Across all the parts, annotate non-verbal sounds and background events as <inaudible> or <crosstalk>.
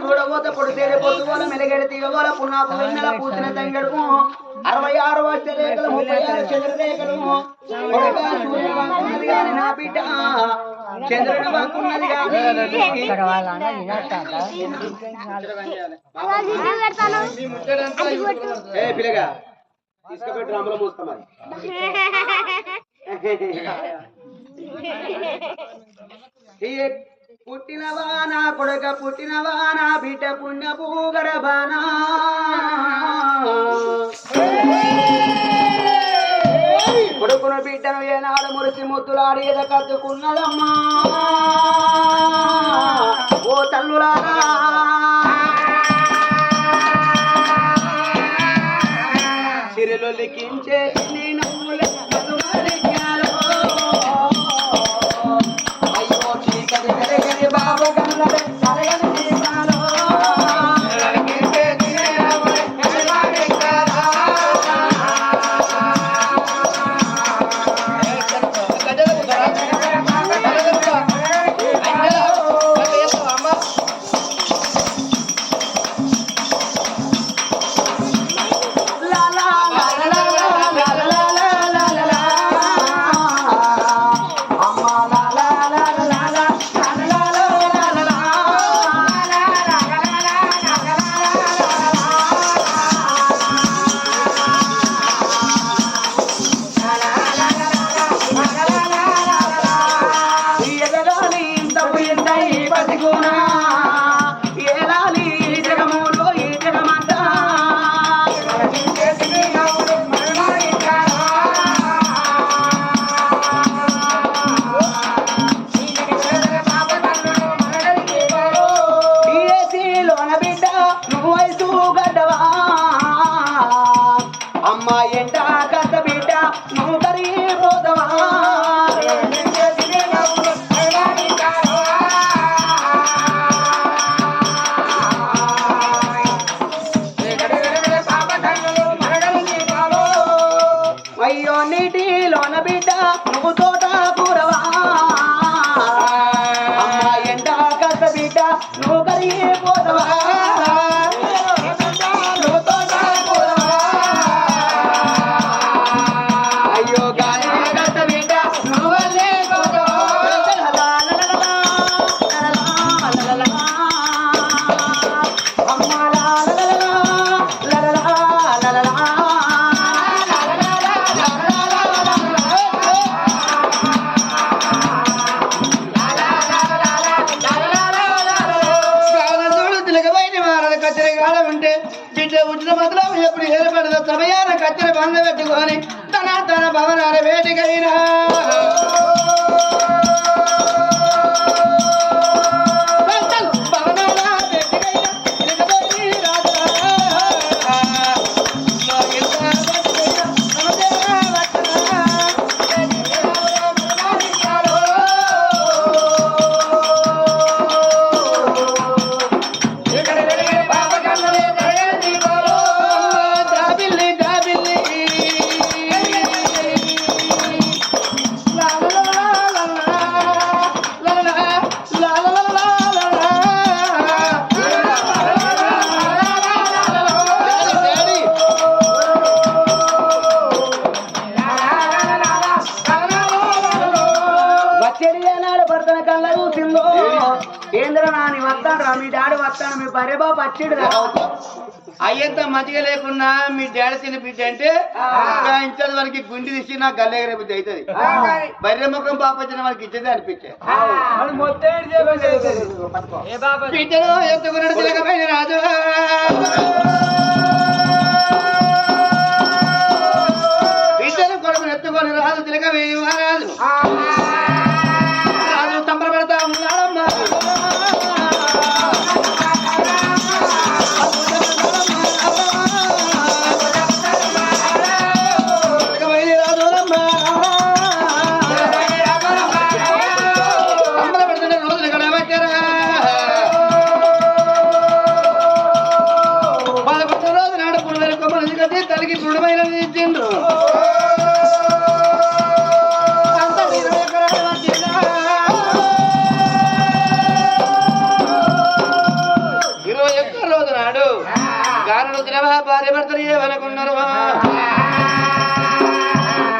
చూడబోత పొడి తేరే పొద్దుగోల మెలగడ తీగోల పున్నాపు వెన్నెల పూసిన తంగడు అరవై ఆరు అష్టరేఖలు ముప్పై ఆరు చంద్రరేఖలు సూర్యుడు గాని నా బిడ్డ చంద్రుడు వంకున్నది గాని పిల్లగా తీసుకుపెట్టి రాములో మూస్తాం అది <laughs> <laughs> పుట్టినవా నా పుట్టినవానా పుట్టినవా నా బిడ్డ పుణ్య భూగరబానా కొడుకును బిడ్డను ఏనాడు మురిసి ముద్దులాడి ఎద కద్దుకున్నదమ్మా ఓ తల్లులారా! సిరిలో లిఖించే అయ్యో నీటిలోన బిడ్డ నువ్వు తోట కూరవా అమ్మా ఎంట గడ్డ బిడ్డ నువ్వు కరిగిపోతవా? బిడ్డ ఎప్పుడు ఏర్పడదు. తమయాన కచ్చరి బంద పెట్టుకొని తన తన భవనాల వేటికైనా భర్తన కళ్ళ చూసిందో? ఏంద్ర నాని వస్తాడు మీ డాడీ వస్తాడు మీ భార్య బాబు పచ్చిడు అయ్యంత మంచిగా లేకున్నా మీ డాడీ తిని బిడ్డ అంటే ఇంచది వరకు గుండి తీసి నాకు గల్లెగర బుద్ధి అవుతుంది. బర్రె ముఖం పాపచ్చిన వాళ్ళకి ఇచ్చేది అనిపించే. బిడ్డలో ఎత్తుకున్నాడు తిరగమైన రాజు? బిడ్డను కొడుకుని ఎత్తుకొని రాజు తిరగవేయి రాజు. భార్య భర్తలు ఏమనుకున్నారు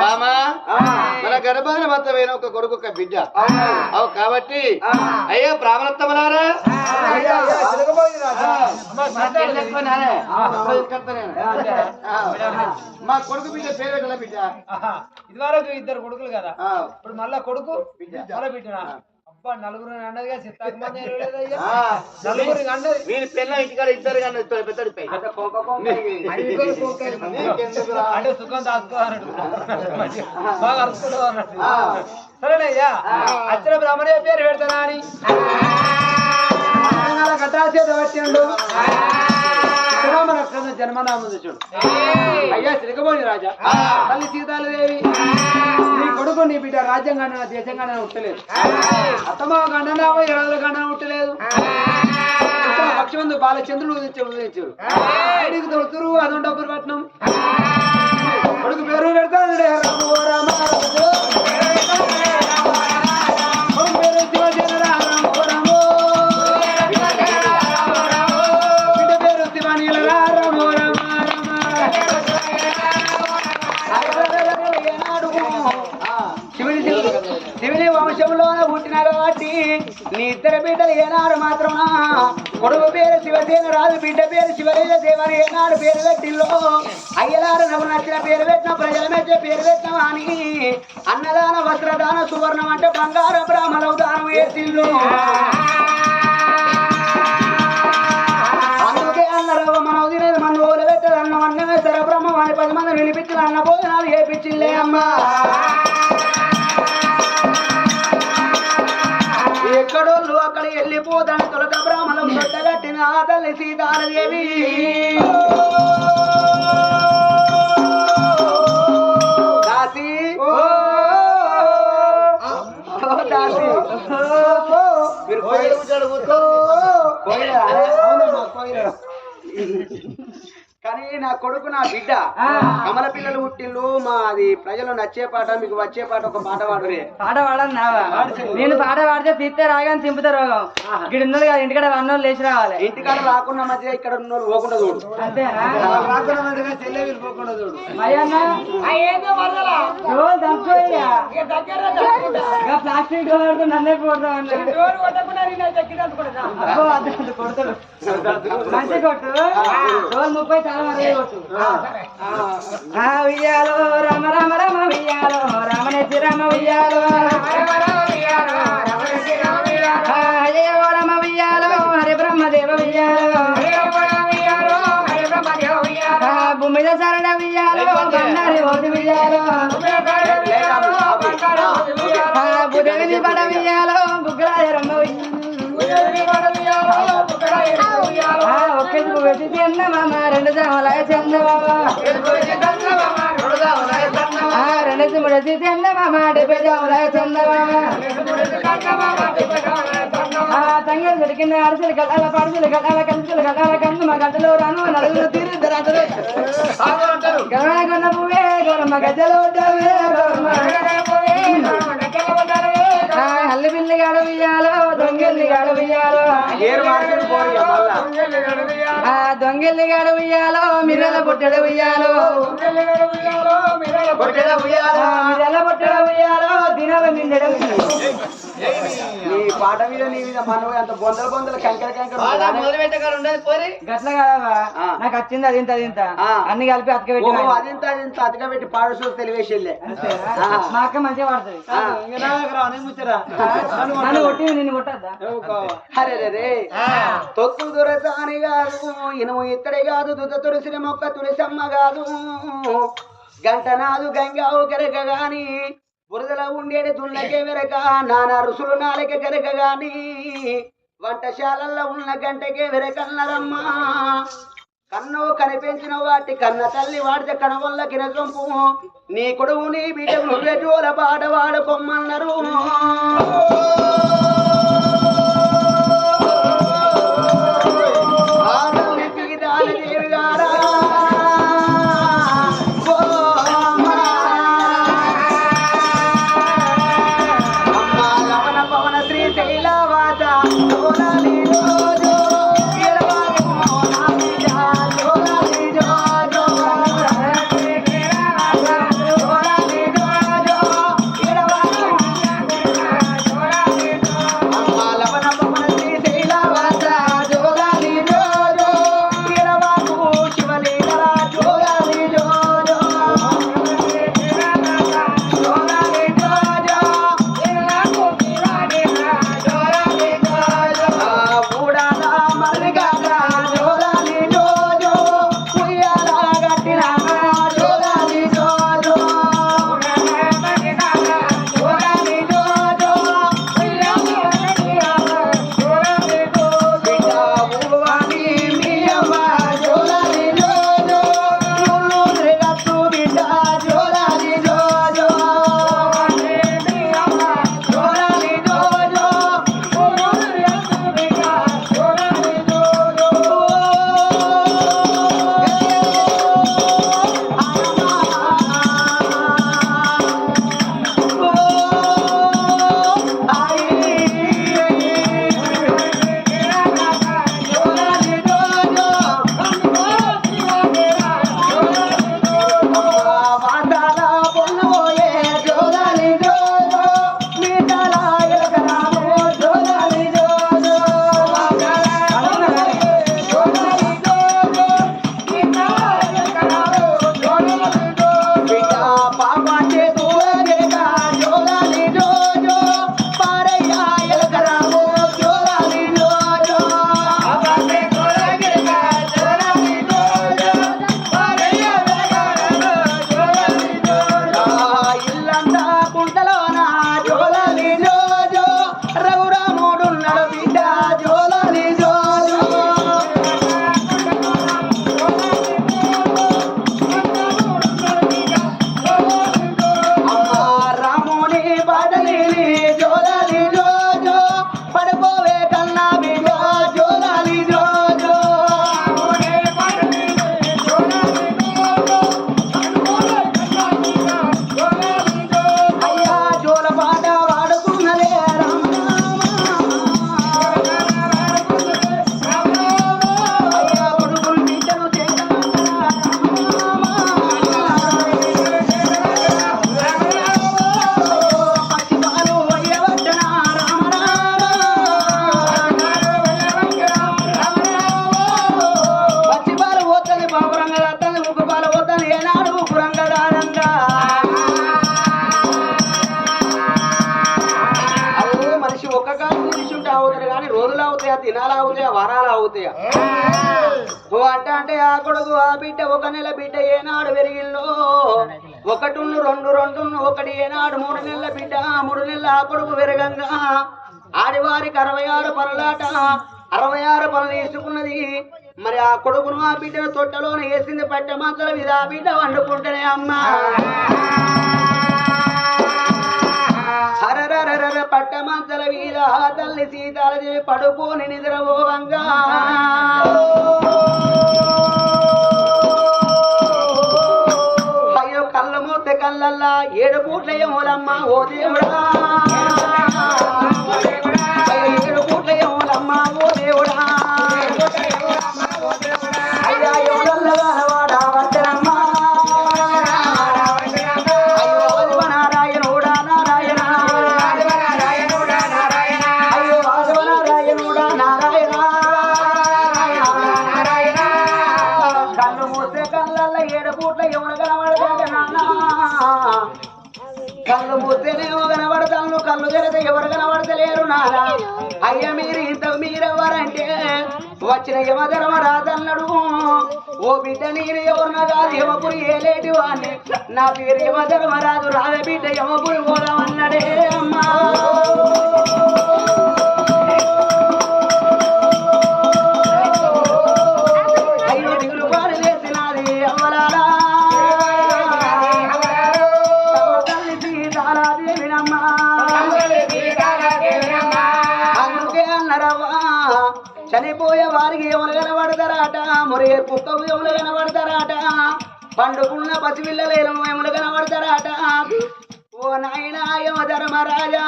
బామా మన గర్భాన మొత్తమైన ఒక కొడుకు ఒక బిడ్డ. అవు కాబట్టి అయ్యో బ్రాహ్మణోత్తమలారా మా కొడుకు బిడ్డ పేరు పెట్టాల బిడ్డ? ఇదివరకు ఇద్దరు కొడుకులు కదా. ఇప్పుడు మళ్ళా కొడుకు బిడ్డ. మళ్ళా బిడ్డనా? అబ్బా నలుగురు అన్నదిగా నలుగురు అన్నది. వీని పిల్ల ఇంటికాడ ఇద్దరు కానీ పెద్దడి పై? అంటే సుఖం దాచుకోవాలన్నాడు బాగా ఆ. సరేనయ్యా అచ్చిన బ్రహ్మణే పేరు పెడతానా అని. కట్టాల్సేది వచ్చిండు శ్రీరామనక్షత్రం జన్మనామం చూడు. అయ్యా శ్రీకబోని రాజా. తల్లి సీతాలదేవి. నీ కొడుకు నీ బిడ్డ రాజ్యం కన్నా దేశం కన్నా ఉట్టలేదు అత్తమావ గండనామో ఇరవై గండన ఉట్టలేదు పక్షిమందు బాలచంద్రుడు ఉదించారు ఐడికి తొలుతురు అదొండ డబ్బులు పట్నం కొడుకు పేరు పెడతాడు. రామ నీ ఇద్దరు బిడ్డలు ఏనాడు మాత్రమా? కొడుకు పేరు శివసేన రాజు బిడ్డ పేరు శివరేజ దేవని ఏనాడు పేరు పెట్టిల్లో? అయ్యలారు నవ్వు నచ్చిన పేరు పెట్టిన ప్రజల మెచ్చే పేరు పెట్టిన అని అన్నదాన వస్త్రదాన సువర్ణం అంటే బంగారం బ్రాహ్మణవు దానం వేసిల్లు అందుకే అన్నారు మనం తినేది మన ఊరు పెట్టదు అన్నం అన్నమే సర అని పది మంది వినిపించిన అన్న భోజనాలు చేపించిందే అమ్మా ఎక్కడోళ్ళు అక్కడ వెళ్ళిపోతాను తొలత బ్రాహ్మణం దొడ్డగట్టిన ఆ తల్లి దాసి. దాసి. మీరు కోయిల. కానీ నా కొడుకు నా బిడ్డ. కమల పిల్లలు పుట్టిల్లు మా అది ప్రజలు నచ్చే పాట మీకు వచ్చే పాట ఒక పాట పాడురే. పాట పాడన్నావా నేను పాట పాడితే తీస్తే రాగానే చింపుతా రోగం. ఇక్కడ ఉన్నది కదా ఇంటికాడ వన్నోళ్ళు లేచి రావాలి. ఇంటికాడ రాకుండా మధ్య ఇక్కడ ఉన్న వాళ్ళు పోకుండా చూడు. రాకుండా చెల్లె వెళ్ళిపోకుండా చూడు. ప్లాస్టిక్ నన్నే మంచి కొట్టు. ముప్పై ఉయ్యాలో రామ రామ రామ ఉయ్యాలో రామనేసి రామ ఉయ్యాలో ఆ, హరే ఉయ్యాలో హరి బ్రహ్మదేవ ఉయ్యాలో ఆ, భూమి ఉయ్యాలో బండారి ఓటి ఉయ్యాలో ఆ, బుధవిని పడ ఉయ్యాలో రెండు జామలాయ చంద రెండు ముడసి చెంద డెబ్బై జామలాయ చంద మామ ఆ తంగలు దొరికిన అరసలు గడ్డాల పరసలు గడ్డాల కంచులు గడ్డాల కందు మా గడ్డలో రాను నలుగురు తీరుద్దరు అతడు గరణ కొన్న పువ్వే గౌరమ్మ గజ్జలు అల్లి గౌరమ్మ ఆ, హల్లి బిల్లి గాడు ఉయ్యాలో దొంగెల్లి గాడు ఉయ్యాలో ఆ మిర్రల పుట్టడు ఉయ్యాలో. కొట్టెల ఉయ్యాల. ఆ, మిర్రల పుట్టడు ఉయ్యాలో దినాల మిందడు నీ పాట మీద నీ మీద మనవ అంత బొందల బొందల కంకర కంకర? గట్ల కాదవా. నాకు వచ్చింది అది ఇంత అది ఇంత. ఆ. అన్ని కలిపి అతక పెట్టి అదింత అదింత అతక పెట్టి పాడు తెలివేసిల్లే ఆ. మా అక్క మంచిగా పడుతుంది. నన్ను కొట్టి నిన్ను కొట్టద్దా? అరే రే. తొక్కు దొరసాని కాదు ఇనుము ఇక్కడే కాదు దుద తులసిన మొక్క తులసమ్మ కాదు. గంట నాదు గంగావు కెరక గాని బురదలో ఉండేది దున్నకే వెరక నానా రుసులు నాలకే కెరక గాని వంటశాలల్లో ఉన్న గంటకే వెరకన్నరమ్మా. కన్ను కనిపించిన వాటి కన్న తల్లి వాడితే కనవల్ల కిరసంపు నీ కొడుకు నీ బిడ్డకు నువ్వే జోల పాట వాడుకోమన్నారు ఒకటి రెండు రెండు ఒకటి ఏనాడు మూడు నెలల బిడ్డ మూడు నెలల కొడుకు విరగంగా. ఆడివారికి అరవై ఆరు పనులాట అరవై ఆరు పనులు వేసుకున్నది. మరి ఆ కొడుకును ఆ బిడ్డను తొట్టలోనే వేసింది పట్ట మాత్రం ఇది ఆ బిడ్డ వండుకుంటేనే అమ్మా. హరరరర పట్ట మంచల వీర తల్లి సీతాలదేవి పడుకోని నిద్రపోవంగా. ఏడు పూట్ల ఏమోలమ్మ ఓ దేవుడా. కళ్ళు మూస్తేనేమో కనబడతాను కళ్ళు తెరితే ఎవరు కనబడతలేరు నారా అయ్య మీరు ఇంత మీరెవరంటే? వచ్చిన యమధర్మరాజన్నడు. ఓ బిడ్డ నేను ఎవరున్నా కాదు యమపురి ఏలేటి వాణ్ణి. నా పేరు యమధర్మరాజు రావే బిడ్డ యమపురి పోదామన్నాడే అమ్మా. అందుకే అన్నరవ్వా చనిపోయే వారికి ఎవరు కనబడతారాట? మురే కుక్కకు ఎవరు కనబడతారాట? పండుకున్న పసిపిల్లలు ఎవరు కనబడతారాట? ఓ నాయన యమ ధర్మరాజా.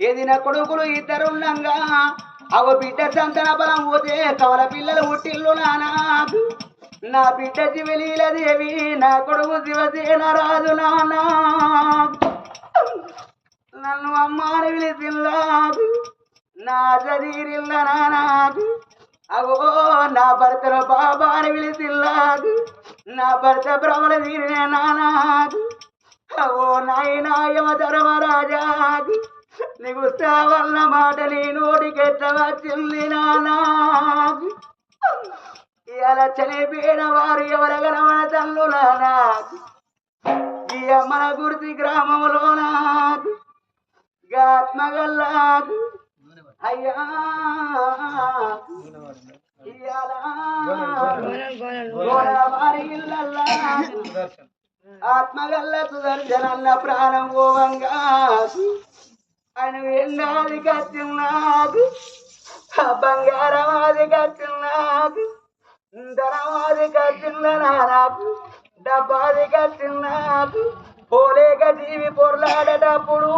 ఎదిన కొడుకులు ఇద్దరుండంగా అవ బిడ్డ సంతన బలం పోతే కవల పిల్లలు పుట్టిల్లు నానా. నా బిడ్డ శివలీల దేవి నా కొడుకు శివసేన రాజు నానా. నన్ను అమ్మాని తిల్లాదు నా చదీరిల్ల నానాదు అగో నా భర్తల బాబాని తిల్లాదు నా భర్త భ్రమల తీరిన నానాదు అగో నాయనాయమ ధర్మరాజాది నీకు వల్ల మాట నీ నోటికెట్ట వచ్చింది నానాదు ఇలా చనిపోయిన వారు ఎవరు కనబడ తల్లు నానాదు ఈ అమ్మన గుర్తి గ్రామంలో నాకు గాత్మగల్లాకు అయ్యా. ఆత్మగల్ల సుదర్శనల్ల ప్రాణం పోవంగా ఆయన ఎండాది కచ్చిన్నాకు బంగారమాది కచ్చిన్నాకు ధనమాది కచ్చింద నాకు డబ్బాది కచ్చిన్నాకు పోలేక జీవి పొర్లాడటప్పుడు